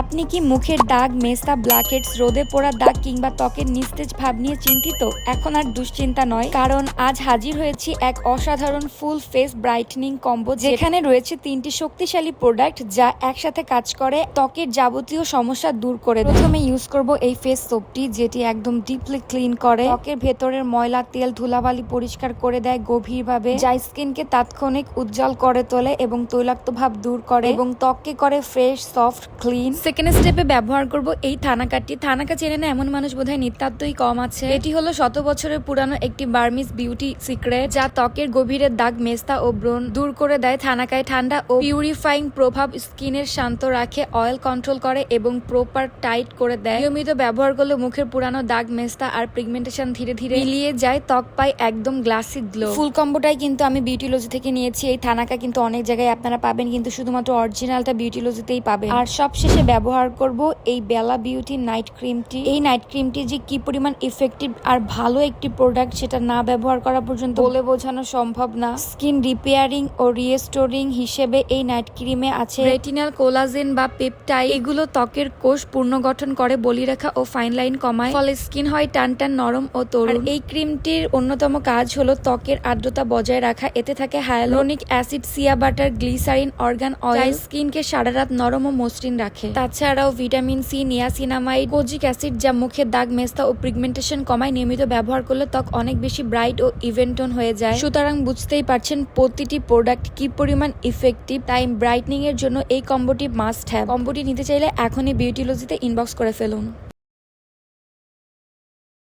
আপনি কি মুখের দাগ মেস্তা ব্ল্যাকহেডস রোদে পোড়া দাগ কিংবা ত্বকের নিস্তেজ ভাব নিয়ে চিন্তিত? এখন আর দুশ্চিন্তা নয়, কারণ আজ হাজির হয়েছি এক অসাধারণ ফুল ফেস ব্রাইটনিং কম্বো যেখানে রয়েছে তিনটি শক্তিশালী প্রোডাক্ট যা একসাথে কাজ করে, ত্বকের যাবতীয় সমস্যা দূর করে প্রথমে ইউজ করব এই ফেস সোপটি, যেটি একদম ডিপলি ক্লিন করে। ত্বকের ভেতরের ময়লা, তেল, ধুলাবালি পরিষ্কার করে দেয় গভীরভাবে, যা স্কিনকে তাৎক্ষণিক উজ্জ্বল করে তোলে এবং তৈলাক্ত ভাব দূর করে এবং ত্বককে করে ফ্রেশ সফট ক্লিন সেকেন্ড স্টেপে ব্যবহার করব এই থানা থানাকাটি। থানাকা চেনে না এমন মানুষ বোধহয় নিতান্তই কম আছে। এটি হলো শত বছরের পুরানো একটি বার্মিস বিউটি সিক্রেট, যা ত্বকের গভীরের দাগ, মেস্তা ও ব্রণ দূর করে দেয়। থানাকায় ঠান্ডা ও পিউরিফাইং প্রভাব স্কিনের শান্ত রাখে অয়েল কন্ট্রোল করে এবং প্রপার টাইট করে দেয়। নিয়মিত ব্যবহার করলে মুখের পুরানো দাগ, মেস্তা আর পিগমেন্টেশন ধীরে ধীরে মিলিয়ে যায়। ত্বক পায় একদম গ্লাসি গ্লো ফুল কম্বোটাই কিন্তু আমি বিউটিলজি থেকে নিয়েছি। এই থানাকা কিন্তু অনেক জায়গায় আপনারা পাবেন, কিন্তু শুধুমাত্র অরিজিনালটা বিউটিলজিতেই পাবেন। আর সবশেষে ব্যবহার করব এই বেলা বিউটি নাইট ক্রিমটি এই নাইট ক্রিমটি যে কি পরিমাণ ইফেক্টিভ আর ভালো একটি প্রোডাক্ট সেটা না ব্যবহার করা পর্যন্ত বলে বোঝানো সম্ভব না। স্কিন রিপেয়ারিং ও রিস্টোরিং হিসেবে এই নাইট ক্রিমে আছে রেটিনাল কোলাজেন বা পেপটাই এগুলো ত্বকের কোষ পুনর্গঠন করে বলি বলিরেখা ও ফাইন লাইন কমায়। ফলে স্কিন হয় টান টান নরম ও তরুণ। এই ক্রিমটির অন্যতম কাজ হলো ত্বকের আর্দ্রতা বজায় রাখা। এতে থাকে hyaluronic acid shea butter glycerin argan oil স্কিনকে সারা রাত নরম ও মসৃণ রাখে। তাছাড়াও vitamin C, niacinamide, kojic acid যা মুখের দাগ, মেস্তা ও পিগমেন্টেশন কমায় নিয়মিত ব্যবহার করলে ত্বক অনেক বেশি ব্রাইট ও ইভেন্টন হয়ে যায়। সুতরাং বুঝতেই পারছেন প্রতিটি প্রোডাক্ট কি পরিমাণ ইফেক্টিভ তাই ব্রাইটনিং এর জন্য এই কম্বোটি মাস্ট হ্যাভ কম্বোটি নিতে চাইলে এখনই বিউটিলজিতে ইনবক্স করে ফেলুন।